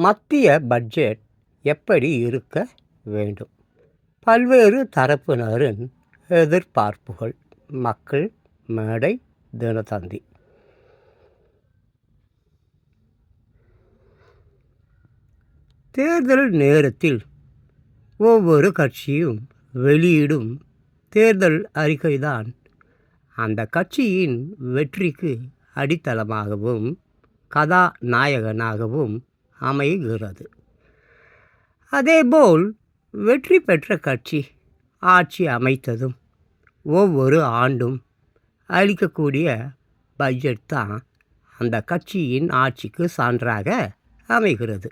மத்திய பட்ஜெட் எப்படி இருக்க வேண்டும்? பல்வேறு தரப்பினரின் எதிர்பார்ப்புகள். மக்கள் மேடை தினத்தந்தி. தேர்தல் நேரத்தில் ஒவ்வொரு கட்சியும் வெளியிடும் தேர்தல் அறிக்கைதான் அந்த கட்சியின் வெற்றிக்கு அடித்தளமாகவும் கதாநாயகனாகவும் அமைகிறது அதேபோல் வெற்றி பெற்ற கட்சி ஆட்சி அமைத்ததும் ஒவ்வொரு ஆண்டும் அளிக்கக்கூடிய பட்ஜெட் தான் அந்த கட்சியின் ஆட்சிக்கு சான்றாக அமைகிறது.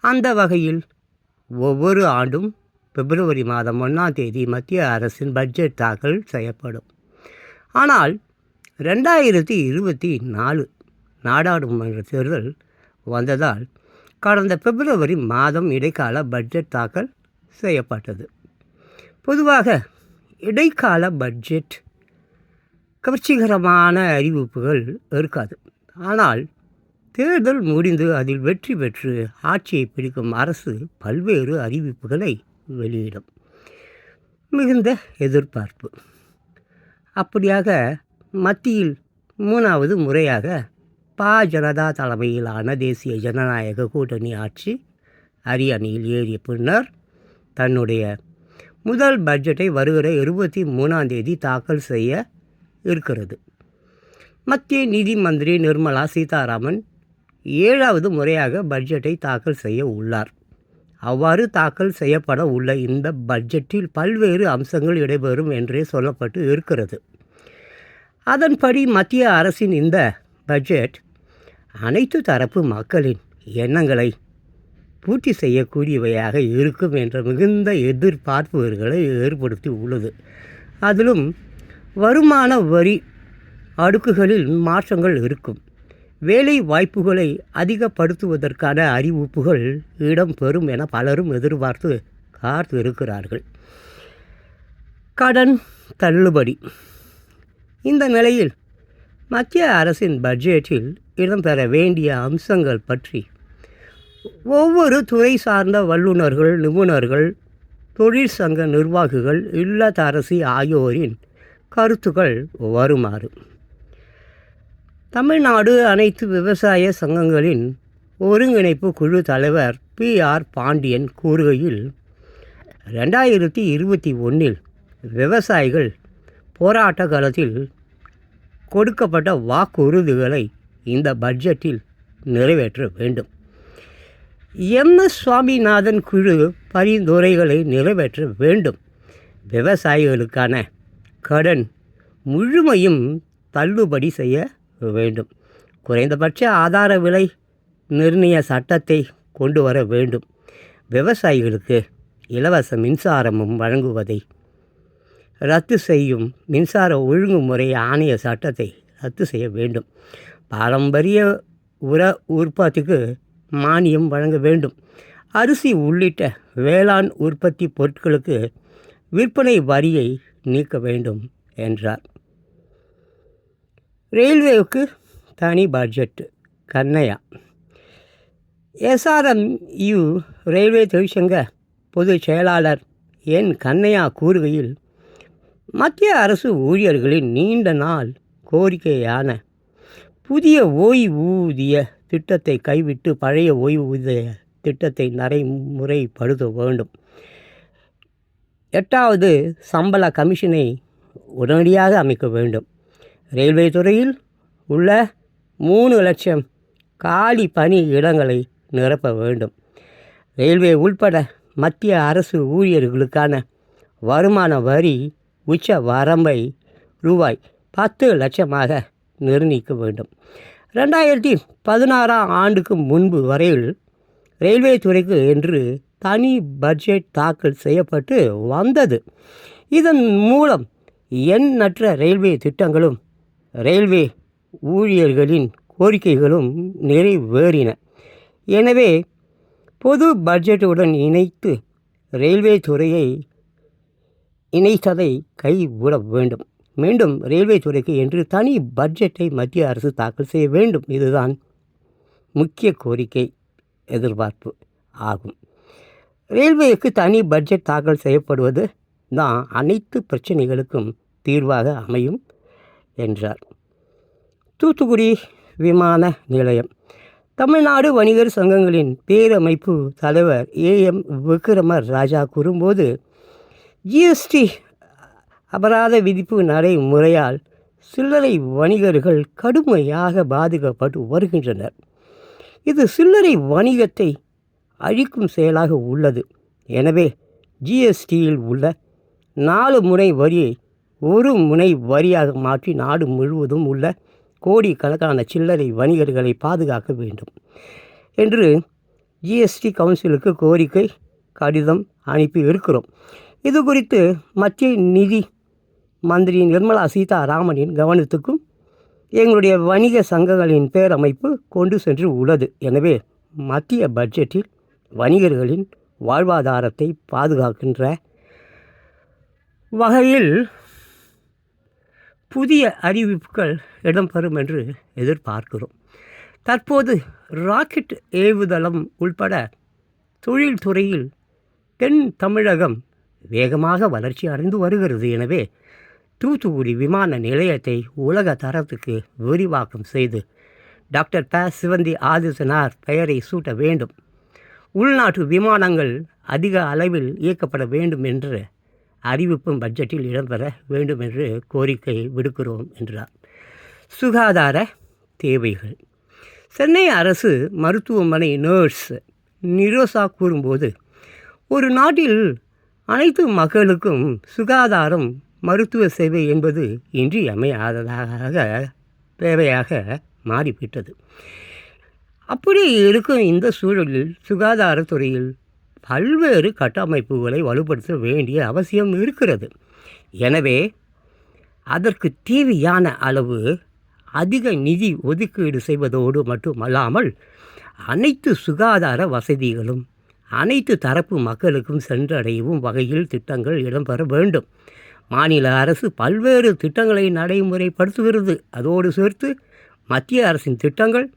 அந்த வகையில் ஒவ்வொரு ஆண்டும் பிப்ரவரி மாதம் ஒன்றாம் தேதி மத்திய அரசின் பட்ஜெட் தாக்கல் செய்யப்படும். ஆனால் ரெண்டாயிரத்தி இருபத்தி நாலு நாடாளுமன்ற தேர்தல் வந்ததால் கடந்த பிப்ரவரி மாதம் இடைக்கால பட்ஜெட் தாக்கல் செய்யப்பட்டது. பொதுவாக இடைக்கால பட்ஜெட் கவர்ச்சிகரமான அறிவிப்புகள் இருக்காது. ஆனால் தேர்தல் முடிந்து அதில் வெற்றி பெற்று ஆட்சியை பிடிக்கும் அரசு பல்வேறு அறிவிப்புகளை வெளியிடும். மிகுந்த எதிர்பார்ப்பு. அப்படியாக மத்தியில் மூணாவது முறையாக பா ஜனதா தலைமையிலான தேசிய ஜனநாயக கூட்டணி ஆட்சி அரியணையில் ஏறிய பின்னர் தன்னுடைய முதல் பட்ஜெட்டை வருகிற இருபத்தி மூணாம் தேதி தாக்கல் செய்ய இருக்கிறது. மத்திய நிதி மந்திரி நிர்மலா சீதாராமன் ஏழாவது முறையாக பட்ஜெட்டை தாக்கல் செய்ய உள்ளார். அவ்வாறு தாக்கல் செய்யப்பட உள்ள இந்த பட்ஜெட்டில் பல்வேறு அம்சங்கள் இடம்பெறும் என்றே சொல்லப்பட்டு இருக்கிறது. அதன்படி மத்திய அரசின் இந்த பட்ஜெட் அனைத்து தரப்பு மக்களின் எண்ணங்களை பூர்த்தி செய்யக்கூடியவையாக இருக்கும் என்ற மிகுந்த எதிர்பார்ப்புகளை ஏற்படுத்தி உள்ளது. அதிலும் வருமான வரி அடுக்குகளில் மாற்றங்கள் இருக்கும். வேலை வாய்ப்புகளை அதிகப்படுத்துவதற்கான அறிவிப்புகள் இடம்பெறும் என பலரும் எதிர்பார்த்து காத்து இருக்கிறார்கள் கடன் தள்ளுபடி. இந்த நிலையில் மத்திய அரசின் பட்ஜெட்டில் இடம்பெற வேண்டிய அம்சங்கள் பற்றி. ஒவ்வொரு துறை சார்ந்த வல்லுநர்கள் நிபுணர்கள் தொழிற்சங்க நிர்வாகிகள் இல்லத்தரசி ஆகியோரின் கருத்துக்கள் வருமாறு. தமிழ்நாடு அனைத்து விவசாய சங்கங்களின் ஒருங்கிணைப்பு குழு தலைவர் பி. ஆர். பாண்டியன் கூறுகையில் ரெண்டாயிரத்தி இருபத்தி ஒன்றில் விவசாயிகள் போராட்ட காலத்தில் கொடுக்கப்பட்ட வாக்குறுதிகளை இந்த பட்ஜெட்டில் நிறைவேற்ற வேண்டும். எம். எஸ். சுவாமிநாதன் குழு பரிந்துரைகளை நிறைவேற்ற வேண்டும். விவசாயிகளுக்கான கடன் முழுமையும் தள்ளுபடி செய்ய வேண்டும். குறைந்தபட்ச ஆதார விலை நிர்ணய சட்டத்தை கொண்டு வர வேண்டும். விவசாயிகளுக்கு இலவச மின்சாரமும் வழங்குவதை ரத்து செய்யும். மின்சார ஒழுங்குமுறை ஆணைய சட்டத்தை ரத்து செய்ய வேண்டும். பாரம்பரிய உர உற்பத்திக்கு மானியம் வழங்க வேண்டும். அரிசி உள்ளிட்ட வேளாண் உற்பத்தி பொருட்களுக்கு விற்பனை வரியை நீக்க வேண்டும் என்றார். ரயில்வேவுக்கு தனி பட்ஜெட் கண்ணையா. எஸ்ஆர்எம்யு ரயில்வே தொழிற்சங்க பொதுச் செயலாளர் என் கண்ணையா கூறுகையில் மத்திய அரசு ஊழியர்களின் நீண்ட நாள் கோரிக்கையான புதிய ஓய்வூதிய திட்டத்தை கைவிட்டு பழைய ஓய்வூதிய திட்டத்தை நடைமுறைப்படுத்த வேண்டும். எட்டாவது சம்பள கமிஷனை உடனடியாக அமைக்க வேண்டும். ரயில்வே துறையில் உள்ள மூணு லட்சம் காலி பணி இடங்களை நிரப்ப வேண்டும். ரயில்வே உள்பட மத்திய அரசு ஊழியர்களுக்கான வருமான வரி உச்ச வரம்பை ரூபாய் பத்து லட்சமாக நிர்ணயிக்க வேண்டும். ரெண்டாயிரத்தி பதினாறாம் ஆண்டுக்கு முன்பு வரையில் ரயில்வே துறைக்கு என்று தனி பட்ஜெட் தாக்கல் செய்யப்பட்டு வந்தது. இதன் மூலம் எண்ணற்ற ரயில்வே திட்டங்களும் ரயில்வே ஊழியர்களின் கோரிக்கைகளும் நிறைவேறின. எனவே பொது பட்ஜெட்டுடன் இணைத்து ரயில்வே துறையை இணைத்ததை கைவிட வேண்டும். மீண்டும் ரயில்வே துறைக்கு என்று தனி பட்ஜெட்டை மத்திய அரசு தாக்கல் செய்ய வேண்டும். இதுதான் முக்கிய கோரிக்கை எதிர்பார்ப்பு ஆகும். ரயில்வேக்கு தனி பட்ஜெட் தாக்கல் செய்யப்படுவது தான் அனைத்து பிரச்சனைகளுக்கும் தீர்வாக அமையும் என்றார். தூத்துக்குடி விமான நிலையம். தமிழ்நாடு வணிகர் சங்கங்களின் பேரமைப்பு தலைவர் ஏ எம் விக்ரமர் ராஜா கூறும்போது ஜிஎஸ்டி அபராத விதிப்பு நடைமுறையால் சில்லறை வணிகர்கள் கடுமையாக பாதிக்கப்பட்டு வருகின்றனர். இது சில்லறை வணிகத்தை அழிக்கும் செயலாக உள்ளது. எனவே ஜிஎஸ்டியில் உள்ள நாலு முனை வரியை ஒரு முனை வரியாக மாற்றி நாடு முழுவதும் உள்ள கோடிக்கணக்கான சில்லறை வணிகர்களை பாதுகாக்க வேண்டும் என்று ஜிஎஸ்டி கவுன்சிலுக்கு கோரிக்கை கடிதம் அனுப்பி இருக்கிறோம் இது குறித்து மத்திய நிதி மந்திரி நிர்மலா சீதாராமனின் கவனத்துக்கும் எங்களுடைய வணிக சங்கங்களின் பேரமைப்பு கொண்டு சென்று உள்ளது. எனவே மத்திய பட்ஜெட்டில் வணிகர்களின் வாழ்வாதாரத்தை பாதுகாக்கின்ற வகையில் புதிய அறிவிப்புகள் இடம்பெறும் என்று எதிர்பார்க்கிறோம். தற்போது ராக்கெட் ஏவுதளம் உள்பட தொழில்துறையில் தென் தமிழகம் வேகமாக வளர்ச்சி அடைந்து வருகிறது. எனவே தூத்துக்குடி விமான நிலையத்தை உலக தரத்துக்கு விரிவாக்கம் செய்து டாக்டர் ப சிவந்தி ஆதித்தனார் பெயரை சூட்ட வேண்டும். உள்நாட்டு விமானங்கள் அதிக அளவில் இயக்கப்பட வேண்டும் என்று அறிவிப்பும் பட்ஜெட்டில் இடம்பெற வேண்டும் என்று கோரிக்கை விடுக்கிறோம் என்றார். சுகாதார தேவைகள். சென்னை அரசு மருத்துவமனை நர்ஸ் நிரோசா கூறும்போது ஒரு நாட்டில் அனைத்து மக்களுக்கும் சுகாதாரம் மருத்துவ சேவை என்பது இன்றியமையாததாக தேவையாக மாறிவிட்டது. அப்படி இருக்கும் இந்த சூழலில் சுகாதாரத்துறையில் பல்வேறு கட்டமைப்புகளை வலுப்படுத்த வேண்டிய அவசியம் இருக்கிறது. எனவே அதற்கு தேவையான அளவு அதிக நிதி ஒதுக்கீடு செய்வதோடு மட்டுமல்லாமல் அனைத்து சுகாதார வசதிகளும் அனைத்து தரப்பு மக்களுக்கும் சென்றடையவும் வகையில் திட்டங்கள் இடம்பெற வேண்டும். மாநில அரசு பல்வேறு திட்டங்களை நடைமுறைப்படுத்துகிறது. அதோடு சேர்த்து மத்திய அரசின் திட்டங்கள்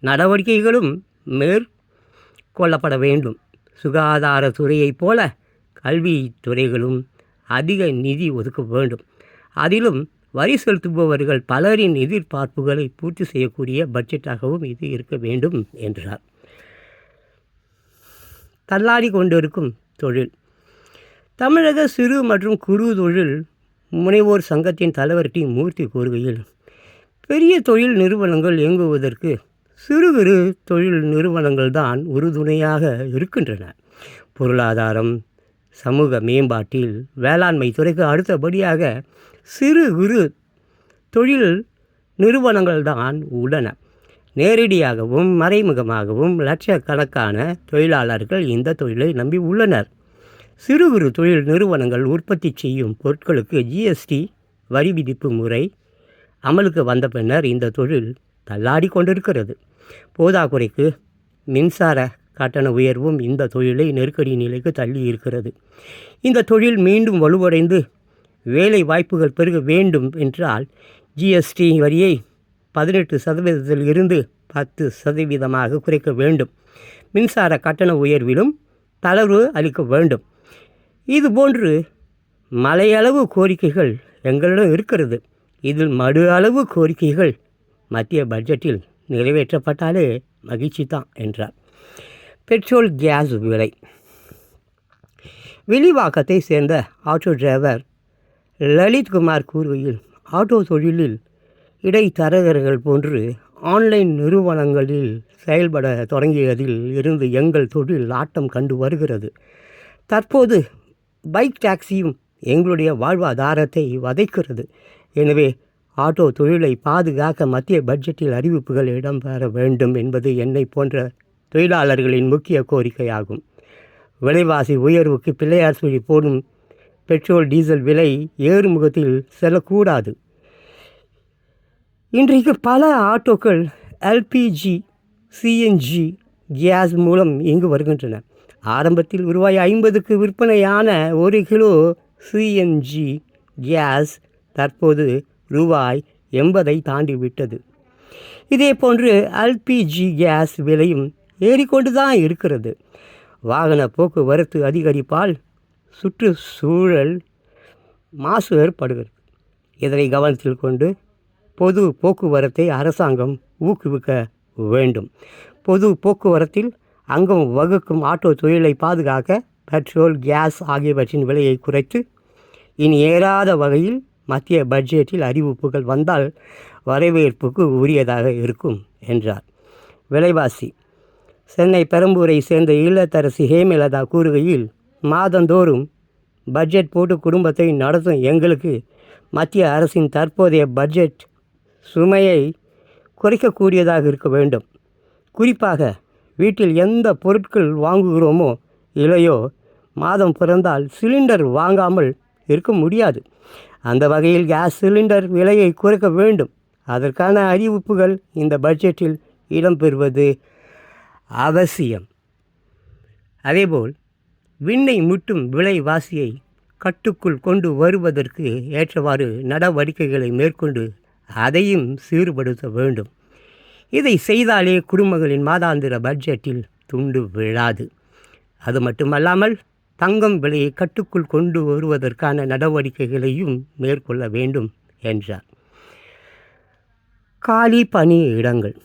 நடவடிக்கைகளும் மேற்கொள்ளப்பட வேண்டும். சுகாதாரத்துறையைப் போல கல்வித்துறைகளும் அதிக நிதி ஒதுக்க வேண்டும். அதிலும் வரி செலுத்துபவர்கள் பலரின் எதிர்பார்ப்புகளை பூர்த்தி செய்யக்கூடிய பட்ஜெட்டாகவும் இது இருக்க வேண்டும் என்றார். தள்ளாடி கொண்டிருக்கும் தொழில். தமிழக சிறு மற்றும் குறு தொழில் முனைவோர் சங்கத்தின் தலைவர் டி. மூர்த்தி கூறுகையில் பெரிய தொழில் நிறுவனங்கள் இயங்குவதற்கு சிறு சிறு தொழில் நிறுவனங்கள் தான் உறுதுணையாக இருக்கின்றன. பொருளாதாரம் சமூக மேம்பாட்டில் வேளாண்மை துறைக்கு அடுத்தபடியாக சிறு குறு தொழில் நிறுவனங்கள் தான் உள்ளன. நேரடியாகவும் மறைமுகமாகவும் லட்சக்கணக்கான தொழிலாளர்கள் இந்த தொழிலை நம்பி உள்ளனர். சிறு குறு தொழில் நிறுவனங்கள் உற்பத்தி செய்யும் பொருட்களுக்கு ஜிஎஸ்டி வரி விதிப்பு முறை அமலுக்கு வந்த பின்னர் இந்த தொழில் தள்ளாடி கொண்டிருக்கிறது. போதாக்குறைக்கு மின்சார கட்டண உயர்வும் இந்த தொழிலை நெருக்கடி நிலைக்கு தள்ளி இருக்கிறது. இந்த தொழில் மீண்டும் வலுவடைந்து வேலை வாய்ப்புகள் பெருக வேண்டும் என்றால் ஜிஎஸ்டி வரியை பதினெட்டு சதவீதத்தில் இருந்து பத்து சதவீதமாக குறைக்க வேண்டும். மின்சார கட்டண உயர்விலும் தளர்வு அளிக்க வேண்டும். இதுபோன்று மலையளவு கோரிக்கைகள் எங்களிடம் இருக்கிறது. இதில் மடு அளவு கோரிக்கைகள் மத்திய பட்ஜெட்டில் நிறைவேற்றப்பட்டாலே மகிழ்ச்சி தான் என்றார். பெட்ரோல் கேஸ் விலை. வெளிவாக்கத்தை சேர்ந்த ஆட்டோ டிரைவர் லலித்குமார் கூறுகையில் ஆட்டோ தொழிலில் இடைத்தரகர்கள் போன்று ஆன்லைன் நிறுவனங்களில் செயல்பட தொடங்கியதில் இருந்து எங்கள் தொழில் ஆட்டம் கண்டு வருகிறது. தற்போது பைக் டாக்ஸியும் எங்களுடைய வாழ்வாதாரத்தை வதைக்கிறது. எனவே ஆட்டோ தொழிலை பாதுகாக்க மத்திய பட்ஜெட்டில் அறிவிப்புகள் இடம்பெற வேண்டும் என்பது என்னை போன்ற தொழிலாளர்களின் முக்கிய கோரிக்கையாகும். விலைவாசி உயர்வுக்கு பிள்ளையார் சொல்லி போடும் பெட்ரோல் டீசல் விலை ஏறுமுகத்தில் செல்லக்கூடாது. இன்றைக்கு பல ஆட்டோக்கள் எல்பிஜி சிஎன்ஜி கேஸ் மூலம் இங்கு வருகின்றன. ஆரம்பத்தில் ரூபாய் ஐம்பதுக்கு விற்பனையான ஒரு கிலோ சிஎன்ஜி கேஸ் தற்போது ரூபாய் எண்பதை தாண்டி விட்டது இதே போன்று எல்பிஜி கேஸ் விலையும் ஏறிக்கொண்டு தான் இருக்கிறது. வாகன போக்குவரத்து அதிகரிப்பால் சுற்றுச்சூழல் மாசு ஏற்படுகிறது. இதனை கவனத்தில் கொண்டு பொது போக்குவரத்தை அரசாங்கம் ஊக்குவிக்க வேண்டும். பொது போக்குவரத்தில் அங்கம் வகுக்கும் ஆட்டோ தொழிலை பாதுகாக்க பெட்ரோல் கேஸ் ஆகியவற்றின் விலையை குறைத்து இனி ஏறாத வகையில் மத்திய பட்ஜெட்டில் அறிவிப்புகள் வந்தால் வரவேற்புக்கு உரியதாக இருக்கும் என்றார். விலைவாசி. சென்னை பெரம்பூரை சேர்ந்த இல்லத்தரசி ஹேமலதா கூறுகையில் மாதந்தோறும் பட்ஜெட் போட்டு குடும்பத்தை நடத்தும் எங்களுக்கு மத்திய அரசின் தற்போதைய பட்ஜெட் சுமையை குறைக்கக்கூடியதாக இருக்க வேண்டும். குறிப்பாக வீட்டில் எந்த பொருட்கள் வாங்குகிறோமோ இல்லையோ மாதம் பிறந்தால் சிலிண்டர் வாங்காமல் இருக்க முடியாது. அந்த வகையில் கேஸ் சிலிண்டர் விலையை குறைக்க வேண்டும். அதற்கான அறிவிப்புகள் இந்த பட்ஜெட்டில் இடம்பெறுவது அவசியம். அதேபோல் விண்ணை முட்டும் விலைவாசியை கட்டுக்குள் கொண்டு வருவதற்கு ஏற்றவாறு நடவடிக்கைகளை மேற்கொண்டு அதையும் சீர்படுத்த வேண்டும். இதை செய்தாலே குடும்பங்களின் மாதாந்திர பட்ஜெட்டில் துண்டு விழாது. அது மட்டுமல்லாமல் தங்கம் விலையை கட்டுக்குள் கொண்டு வருவதற்கான நடவடிக்கைகளையும் மேற்கொள்ள வேண்டும் என்றார். காலி பணி இடங்கள்.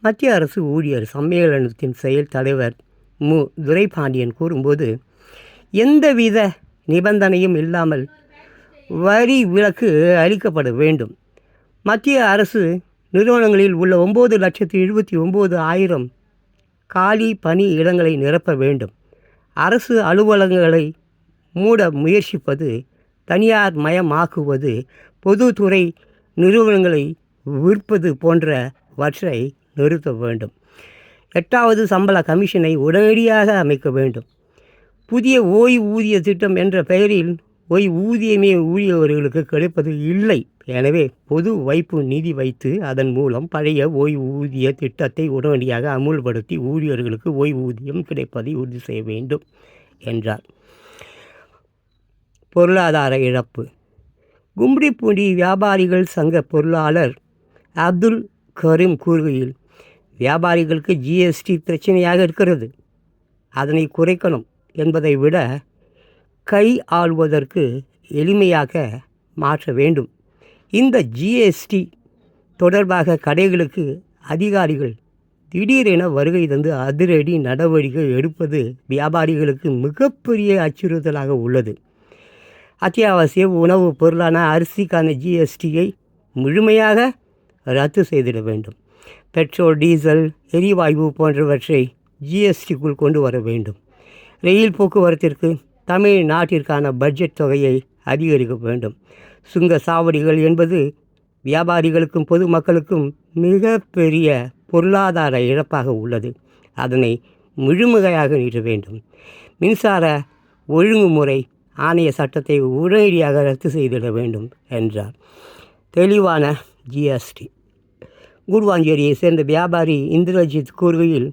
மத்திய அரசு ஊழியர் சம்மேளனத்தின் செயல் தலைவர் மு. துரைபாண்டியன் கூறும்போது எந்தவித நிபந்தனையும் இல்லாமல் வரி விலக்கு அளிக்கப்பட வேண்டும். மத்திய அரசு நிறுவனங்களில் உள்ள ஒம்பது லட்சத்தி எழுபத்தி ஒம்பது ஆயிரம் காலி பணி இடங்களை நிரப்ப வேண்டும். அரசு அலுவலகங்களை மூட முயற்சிப்பது தனியார் மயமாக்குவது பொதுத்துறை நிறுவனங்களை விற்பது போன்றவற்றை நிறுத்த வேண்டும். எட்டாவது சம்பள கமிஷனை உடனடியாக அமைக்க வேண்டும். புதிய ஓய்வூதிய திட்டம் என்ற பெயரில் ஓய்வூதியமே ஊழியவர்களுக்கு கிடைப்பது இல்லை. எனவே பொது வைப்பு நிதி வைத்து அதன் மூலம் பழைய ஓய்வூதிய திட்டத்தை உடனடியாக அமுல்படுத்தி ஊழியர்களுக்கு ஓய்வூதியம் கிடைப்பதை உறுதி செய்ய வேண்டும் என்றார். பொருளாதார இழப்பு. கும்டிப்பூண்டி வியாபாரிகள் சங்க பொருளாளர் அப்துல் கரீம் கூறுகையில் வியாபாரிகளுக்கு ஜிஎஸ்டி பிரச்சனையாக இருக்கிறது. அதனை குறைக்கணும் என்பதை விட கை ஆள்வதற்கு எளிமையாக மாற்ற வேண்டும். இந்த ஜிஎஸ்டி தொடர்பாக கடைகளுக்கு அதிகாரிகள் திடீரென வருகை தந்து அதிரடி நடவடிக்கை எடுப்பது வியாபாரிகளுக்கு மிகப்பெரிய அச்சுறுத்தலாக உள்ளது. அத்தியாவசிய உணவுப் பொருளான அரிசிக்கான ஜிஎஸ்டியை முழுமையாக ரத்து செய்திட வேண்டும். பெட்ரோல் டீசல் எரிவாயு போன்றவற்றை ஜிஎஸ்டிக்குள் கொண்டு வர வேண்டும். ரயில் போக்குவரத்திற்கு தமிழ்நாட்டிற்கான பட்ஜெட் தொகையை அதிகரிக்க வேண்டும். சுங்க சாவடிகள் என்பது வியாபாரிகளுக்கும் பொதுமக்களுக்கும் மிகப்பெரிய பொருளாதார இழப்பாக உள்ளது. அதனை முழுமையாக நீட்ட வேண்டும். மின்சார ஒழுங்குமுறை ஆணைய சட்டத்தை உடனடியாக ரத்து செய்திட வேண்டும் என்றார். தெளிவான ஜிஎஸ்டி குருவாஞ்சேரியை சேர்ந்த வியாபாரி இந்திரஜித் கூறுகையில்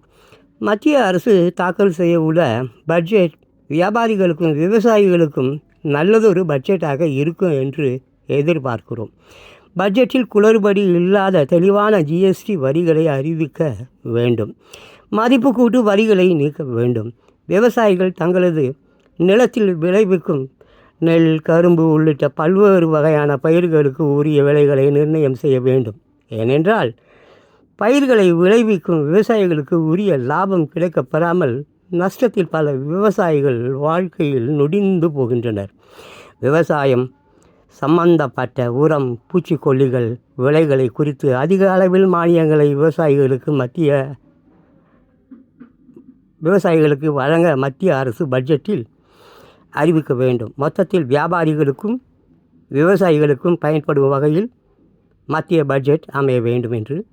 மத்திய அரசு தாக்கல் செய்ய உள்ள பட்ஜெட் வியாபாரிகளுக்கும் விவசாயிகளுக்கும் நல்லதொரு பட்ஜெட்டாக இருக்கும் என்று எதிர்பார்க்கிறோம். பட்ஜெட்டில் குளறுபடி இல்லாத தெளிவான ஜிஎஸ்டி வரிகளை அறிவிக்க வேண்டும். மதிப்பு கூட்டு வரிகளை நீக்க வேண்டும். விவசாயிகள் தங்களது நிலத்தில் விளைவிக்கும் நெல் கரும்பு உள்ளிட்ட பல்வேறு வகையான பயிர்களுக்கு உரிய விலைகளை நிர்ணயம் செய்ய வேண்டும். ஏனென்றால் பயிர்களை விளைவிக்கும் விவசாயிகளுக்கு உரிய லாபம் கிடைக்கப்பெறாமல் நஷ்டத்தில் பல விவசாயிகள் வாழ்க்கையில் நொடிந்து போகின்றனர். விவசாயம் சம்பந்தப்பட்ட உரம் பூச்சிக்கொல்லிகள் விலைகளை குறித்து அதிக அளவில் மானியங்களை விவசாயிகளுக்கு மத்திய விவசாயிகளுக்கு வழங்க மத்திய அரசு பட்ஜெட்டில் அறிவிக்க வேண்டும். மொத்தத்தில் வியாபாரிகளுக்கும் விவசாயிகளுக்கும் பயன்படும் வகையில் மத்திய பட்ஜெட் அமைய வேண்டும் என்று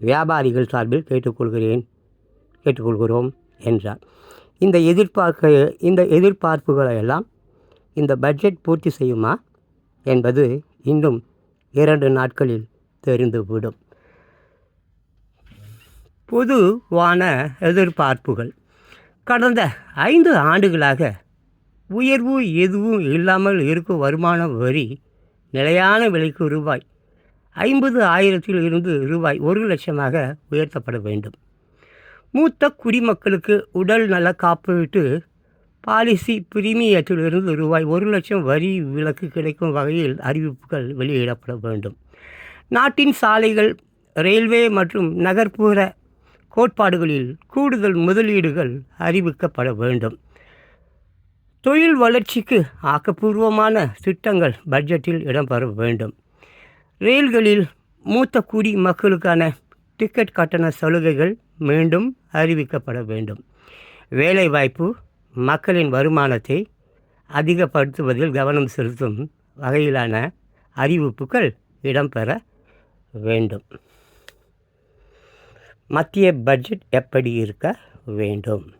வியாபாரிகள் சார்பில் கேட்டுக்கொள்கிறேன் கேட்டுக்கொள்கிறோம். என்றார். இந்த எதிர்பார்க்க இந்த எதிர்பார்ப்புகளை எல்லாம் இந்த பட்ஜெட் பூர்த்தி செய்யுமா என்பது இன்னும் இரண்டு நாட்களில் தெரிந்துவிடும். பொதுவான எதிர்பார்ப்புகள். கடந்த ஐந்து ஆண்டுகளாக உயர்வு எதுவும் இல்லாமல் இருக்கும் வருமான வரி நிலையான விலைக்கு ரூபாய் ஐம்பது ஆயிரத்தில் இருந்து ரூபாய் ஒரு லட்சமாக உயர்த்தப்பட வேண்டும். மூத்த குடிமக்களுக்கு உடல் நல காப்பீட்டு பாலிசி பிரீமியத்திலிருந்து ரூபாய் ஒரு லட்சம் வரி விலக்கு கிடைக்கும் வகையில் அறிவிப்புகள் வெளியிடப்பட வேண்டும். நாட்டின் சாலைகள் ரயில்வே மற்றும் நகர்ப்புற கோட்பாடுகளில் கூடுதல் முதலீடுகள் அறிவிக்கப்பட வேண்டும். தொழில் வளர்ச்சிக்கு ஆக்கப்பூர்வமான திட்டங்கள் பட்ஜெட்டில் இடம்பெற வேண்டும். ரயில்களில் மூத்த குடி மக்களுக்கான டிக்கெட் கட்டண சலுகைகள் மீண்டும் அறிவிக்கப்பட வேண்டும். வேலைவாய்ப்பு மக்களின் வருமானத்தை அதிகப்படுத்துவதில் கவனம் செலுத்தும் வகையிலான அறிவிப்புகள் இடம்பெற வேண்டும். மத்திய பட்ஜெட் எப்படி இருக்க வேண்டும்?